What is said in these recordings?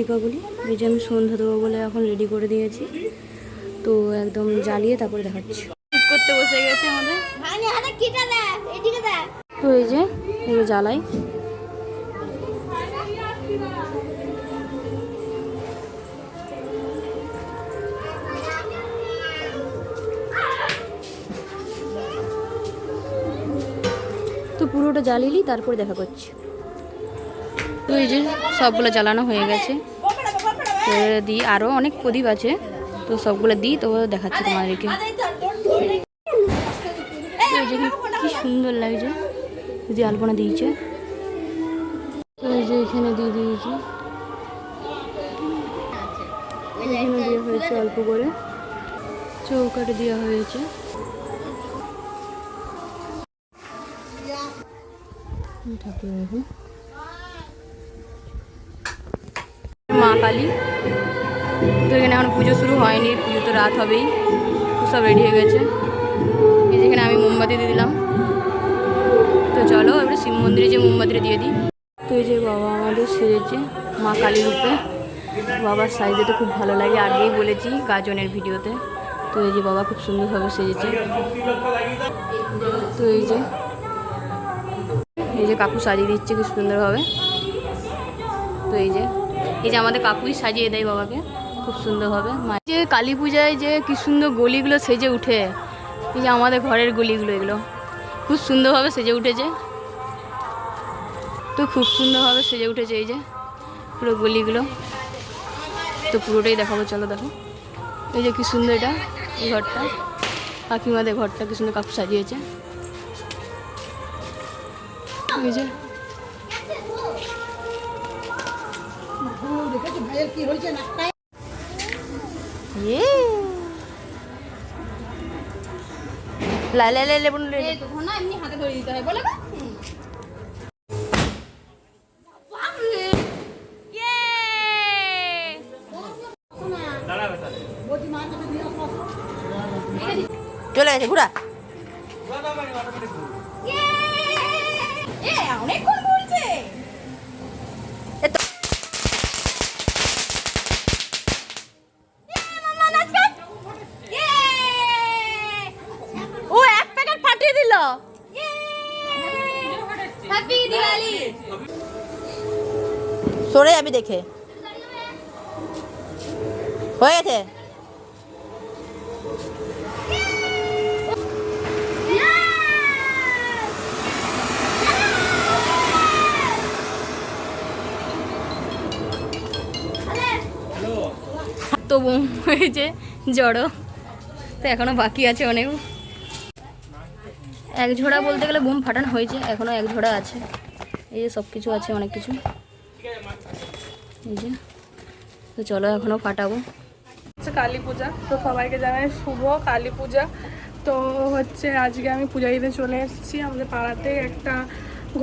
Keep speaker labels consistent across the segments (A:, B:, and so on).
A: দীপাবলি এই যে আমি সন্ধ্যা দেবো বলে এখন রেডি করে দিয়েছি। তো একদম জ্বালিয়ে তারপরে দেখাচ্ছি। করতে বসে গেছে আমাদের। তো এই যে এগুলো জ্বালাই। তো পুরোটা জ্বালিলি তারপরে দেখা করছি। তো এই যে সবগুলো জ্বালানো হয়ে গেছে। তো দিই আরও অনেক প্রদীপ আছে। তো সবগুলো দিই, তো দেখাচ্ছি তোমাদেরকে। কি সুন্দর লাগছে। দিদি আলপনা দিয়েছে। তো এই যে এখানে দিয়ে দিয়েছি। এখানে দেওয়া হয়েছে অল্প করে। চৌকাটে দেওয়া হয়েছে। ঠাকুর দেখুন মা কালী। তো এখানে এখন পুজো শুরু হয়নি, পুজো তো রাত হবেই সব রেডি হয়ে গেছে। এই যেখানে আমি মোমবাতি দিয়ে দিলাম। তো চলো, এবারে শিব মন্দিরে যে মোমবাতিটা দিয়ে দিই। তো এই যে বাবা আমাদের সেজেছে মা কালী রূপে। বাবার সাইজে তো খুব ভালো লাগে, আগেই বলেছি গাজনের ভিডিওতে। তো এই যে বাবা খুব সুন্দরভাবে সেজেছে। তো এই যে এই যে কাকু সাজিয়ে দিচ্ছে খুব সুন্দরভাবে। তো এই যে এই যে আমাদের কাকুই সাজিয়ে দেয় বাবাকে, খুব সুন্দরভাবে যে কালী পূজায় যে কি সুন্দর গলিগুলো সেজে উঠে, এই যে আমাদের ঘরের গলিগুলো এগুলো, খুব সুন্দরভাবে সেজে উঠেছে। তো খুব সুন্দরভাবে সেজে উঠেছে এই যে পুরো গলিগুলো। তো পুরোটাই দেখাবো, চলো দেখো। এই যে কি সুন্দর এটা, এই ঘরটা। কাকিমাদের ঘরটা কি সুন্দর কাকু সাজিয়েছে। এই যে ইয়ে। লা লা লা লা বোন লে লে।
B: এমনি হাতে ধরে দিতে হয় বলে না।
A: চলে গেছে ঘুরা।
C: দেখে। হয়ে গেছে?
A: তো বোম হয়েছে জড়ো। তো এখনও বাকি আছে অনেক। এক ঝোড়া বলতে গেলে বোম ফাটানো হয়েছে, এখনও এক ঝোড়া আছে। এই যে সব কিছু আছে, অনেক কিছু। তো চলো এখনও ফাটাবো।
D: হচ্ছে কালী পূজা, তো সবাইকে জানাই শুভ কালী পূজা। তো হচ্ছে আজকে আমি পূজা দিতে চলে এসেছি আমাদের পাড়াতে একটা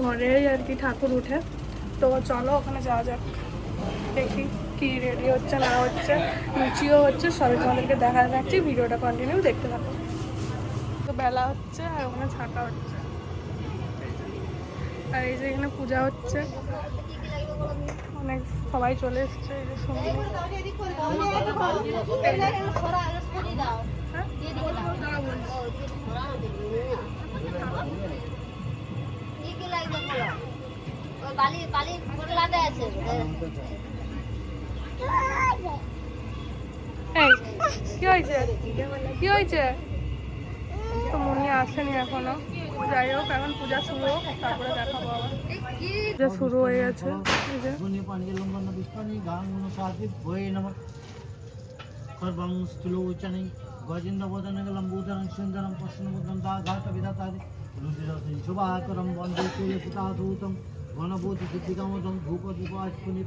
D: ঘরে আর কি ঠাকুর উঠে। তো চলো ওখানে যাওয়া যাক। দেখি কি রেডি হচ্ছে, না হচ্ছে, লুচিও হচ্ছে, সবই তোমাদেরকে দেখা যাচ্ছে ভিডিওটা কন্টিনিউ দেখতে থাকো। তো বেলা হচ্ছে আর ওখানে ছাকা হচ্ছে। আর এই যে এখানে পূজা হচ্ছে। অনেক সবাই চলে এসছে যে
B: আছে
D: কি হয়েছে? কি হয়েছে? তো মনে আসেনি এখনও। যাই হোক এখন পূজা শুরু হোক তারপরে দেখাবো আবার। পূজা শুরু হয়ে গেছে
E: খর্বাং স্থূলো উচ্চানি গজেন্দ্রবদনে লম্বুদরং সুন্দরং পশ্চিমবুদ্ধং দা ঘাত শুভাকরম বন্দে সূর্যপুতাধূতম ঘনভূত ধূপ দীপ আজ
D: পুনি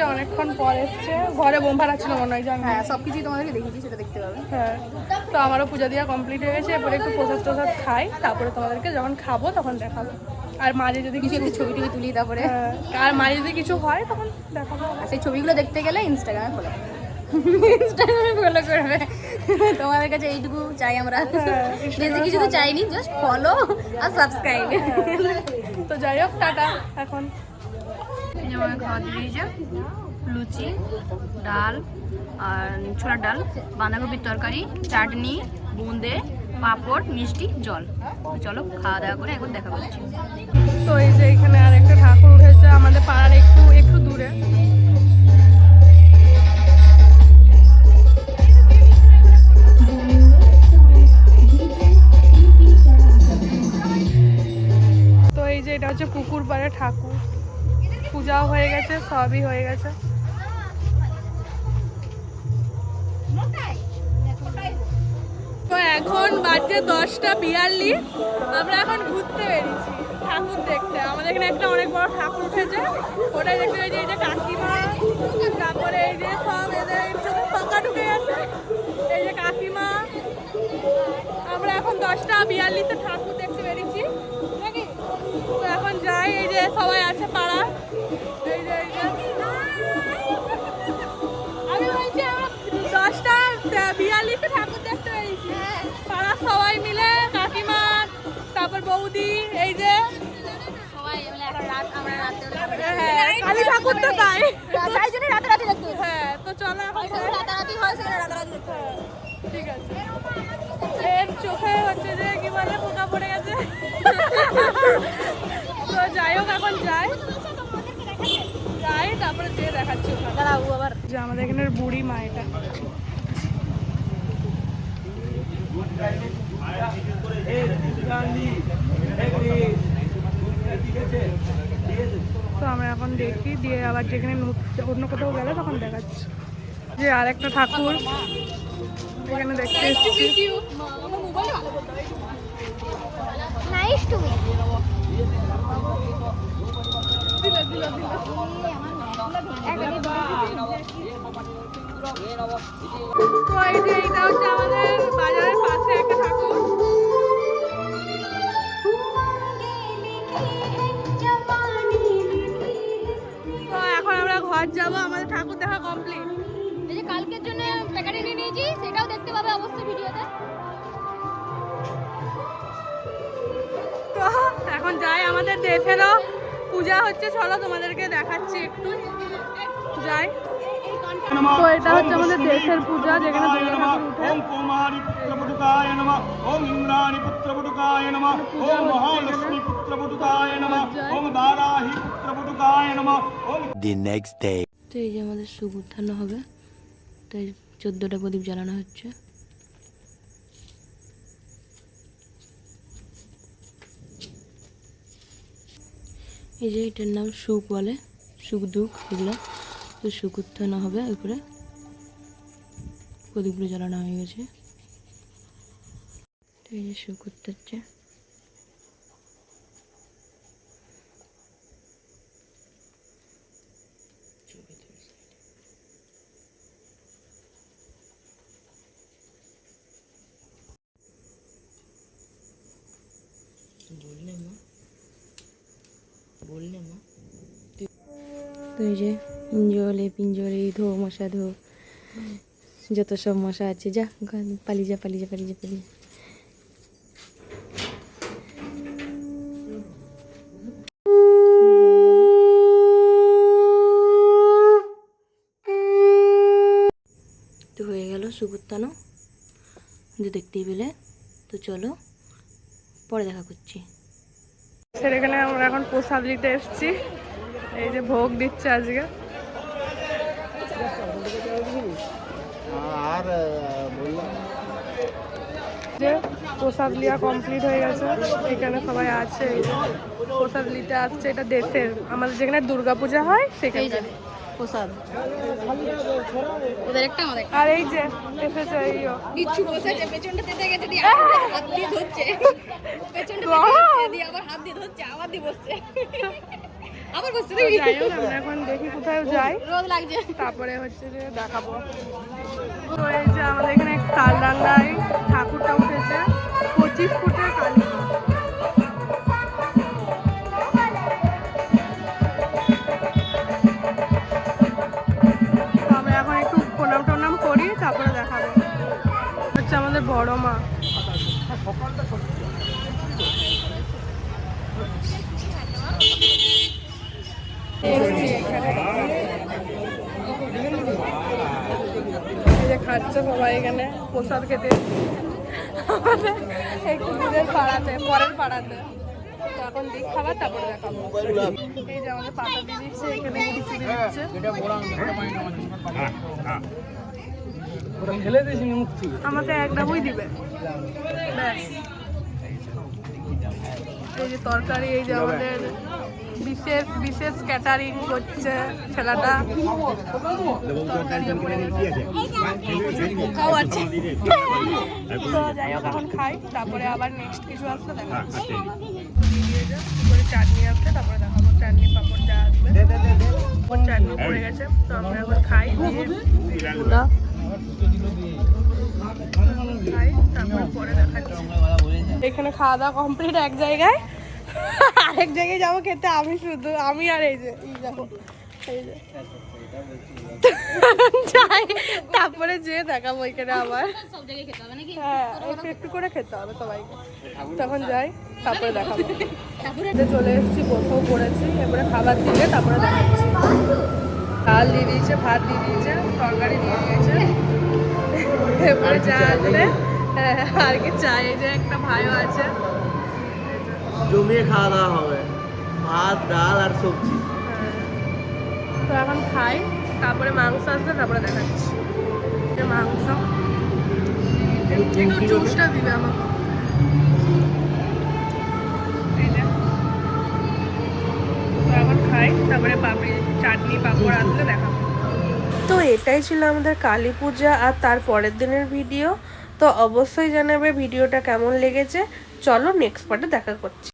D: এসছে অনেকক্ষণ পর এসছে। ঘরে বোম ফাটাচ্ছিল মনে হয় জানো?
A: হ্যাঁ সব কিছুই তোমাদেরকে দেখেছি সেটা দেখতে পাবে।
D: হ্যাঁ। তো আমারও পূজা দেওয়া কমপ্লিট হয়ে গেছে এরপরে একটু প্রসাদ টসাদ খাই তারপরে তোমাদেরকে যখন খাব তখন দেখাবো। আর মাঝে যদি
A: কিছু একটু ছবি টবি তুলি তারপরে।
D: হ্যাঁ, আর মাঝে যদি কিছু হয় তখন দেখাবো।
A: আর সেই ছবিগুলো দেখতে গেলে ইনস্টাগ্রামে ফলো ইনস্টাগ্রামে ফলো করবে। তোমাদের কাছে এইটুকু চাই আমরা।
D: হ্যাঁ,
A: বেশি কিছু তো চাইনি জাস্ট ফলো আর সাবস্ক্রাইব
D: তো যাই হোক টাটা এখন।
A: যেমন খাওয়া দিয়েছে লুচি, ডাল আর ছোলার ডাল, বাঁধাকপির তরকারি, চাটনি বোঁদে পাপড়, মিষ্টি, জল। চলো খাওয়া দাওয়া করে এখন দেখা করছি।
D: তো এই যে এখানে আর একটা ঠাকুর উঠেছে, আমাদের পাড়ার একটু একটু দূরে। পূজাও হয়ে গেছে, সবই হয়ে গেছে। তো এখন বাজে দশটা বিয়াল্লিশ, আমরা এখন ঘুরতে বেরিয়েছি ঠাকুর দেখতে। আমাদের এখানে একটা অনেক বড় ঠাকুর উঠেছে, ওটাই দেখতে পেয়েছি, এই যে কাকিমা, তারপরে এই যে সব এদের চোখে পাকা ঢুকে গেছে, এই যে কাকিমা। আমরা এখন দশটা বিয়াল্লিশে ঠাকুর দেখতে বেরিয়েছি। তো এখন যাই এই যে সবাই আছে পাড়া। এই যে আমি বলছি দশটা বিয়াল্লিশে ঠাকুর দেখতে পেরেছি পাড়ার সবাই মিলে কাকিমা তারপর বৌদি এই যে।
B: রাতে
D: হ্যাঁ, কালী ঠাকুর তো তাই।
B: তাই জন্য রাতারাতি দেখতে
D: হ্যাঁ তো চলো এখন
B: রাতারাতি হয় রাতারাতি দেখতে
D: হ্যাঁ, ঠিক আছে এর চোখে হচ্ছে যে কি বলে পোকা পড়ে গেছে। তো যাই হোক এখন যাই। যাই তারপরে যেয়ে দেখাচ্ছি
A: আবার
D: যে আমাদের এখানের বুড়ি মা এটা। তো আমরা এখন দেখি দিয়ে আবার যেখানে অন্য কোথাও গেলে তখন দেখাচ্ছি। যে আর একটা ঠাকুর। এখানে দেখতে এসেছি।
B: নাইস টু মি
D: তো এই যে এইটা হচ্ছে আমাদের বাজারের পাশে একটা ঠাকুর। তো এখন আমরা ঘর যাব আমাদের এখন যাই আমাদের দেশেরও পূজা হচ্ছে চলো তোমাদেরকে দেখাচ্ছি একটু। যাই। তো এটা হচ্ছে আমাদের দেশের পূজা যেখানে
F: ওম
G: পুত্র নেক্সট ডে
A: তো এই যে আমাদের হবে তাই চোদ্দোটা প্রদীপ জ্বালানো হচ্ছে। এই যে এটার নাম সুখ বলে, সুখ, দুঃখ এগুলো। তো সুখ উত্থান হবে উপরে প্রদীপগুলো জ্বালানো হয়ে গেছে। তো এই যে সুখ উত্তাচ্ছে এই যে পিঞ্জলে পিঞ্জরে ধো মশা ধো যত সব মশা আছে, যা পালি যা পালি যা পালি যা পালি। তো হয়ে গেল সুগুত্তানো যে দেখতেই পেলে। তো চলো, পরে দেখা করছি।
D: সের এখানে আমরা এখন প্রসাদ দিতে এসেছি। এই যে ভোগ দিচ্ছে আজকে।
E: আর
D: যে প্রসাদ লিয়া কমপ্লিট হয়ে গেছে। এখানে সবাই আছে। প্রসাদ নিতে আসছে এটা দেশের। আমাদের যেখানে দুর্গাপূজা হয় সেখানে।
A: প্রসাদ। ওদের একটা আমাদের
D: আর এই যে এসেছে
B: বিচ্ছু বসেছে পেছনটা তেতে গেছে দিয়ে হাত দিয়ে ধরছে। পেছনটা দিয়ে আবার হাত দিয়ে ধরছে আবার দিয়ে বসছে। আবার বসতে
D: তো যাই হোক আমরা এখন দেখি কোথায় যাই।
B: রোদ লাগছে।
D: তারপরে হচ্ছে যে দেখাবো। তো এই যে আমাদের এখানে কালডাঙ্গায় ঠাকুরটা উঠেছে পঁচিশ ফুটের কালী মা। তো আমরা এখন একটু প্রণাম টনাম করি তারপরে দেখাবো হচ্ছে আমাদের বড় মা এসেছি এখানে এই যে খাচ্ছে সবাই এখানে প্রসাদ খেতে। একটু দূরের পাড়াতে পরের পাড়াতে। এখন দিক খাবার তারপরে দেখাবো। এই যে আমাদের পাতা দিয়ে দিচ্ছে এখানে খিচুড়ি দিচ্ছে। আমাকে এক ডাবই দিবে। ব্যাস। এই যে তরকারি এই যে আমাদের বিশেষ বিশেষ ক্যাটারিং করছে ছেলেটা। আছে। তো যাই হোক এখন খাই তারপরে আবার নেক্সট কিছু আসলে দেখাচ্ছি দিয়েছে করে চাটনি আসলে তারপরে দেখাবো চাটনি পাপড় যা আসবে। চাটনি পড়ে গেছে তো আমরা এখন খাই। এখানে খাওয়া দাওয়া কমপ্লিট এক জায়গায়। আরেক জায়গায় যাব খেতে আমি শুধু আমি আর এই যে যাব। যাই তারপরে যেয়ে দেখাবো এখানে আবার। হ্যাঁ একটু একটু করে খেতে হবে সবাইকে। তখন যাই তারপরে দেখাবো। চলে এসেছি বসেও পড়েছি এবারে খাবার দিলে তারপরে দেখাচ্ছি। ডাল দিয়ে দিয়েছে ভাত দিয়ে দিয়েছে তরকারি দিয়ে দিয়েছে। এবারে যা আসলে হ্যাঁ, আর কি চাই যে একটা ভাইও আছে।
E: জমিয়ে খাওয়া দাওয়া হবে। ভাত ডাল আর সবজি।
D: তো এখন খাই তারপরে মাংস আসবে তারপরে দেখাচ্ছি। মাংস। একটু জুসটা দিবে আমাকে। এই যে। তো এখন খাই তারপরে পাপড়ি চাটনি পাঁপড় আসলে দেখাবো। তো এটাই ছিল আমাদের কালী পূজা আর তার পরের দিনের ভিডিও। তো অবশ্যই জানাবে ভিডিওটা কেমন লেগেছে। চলো নেক্সট পার্টে দেখা করছি।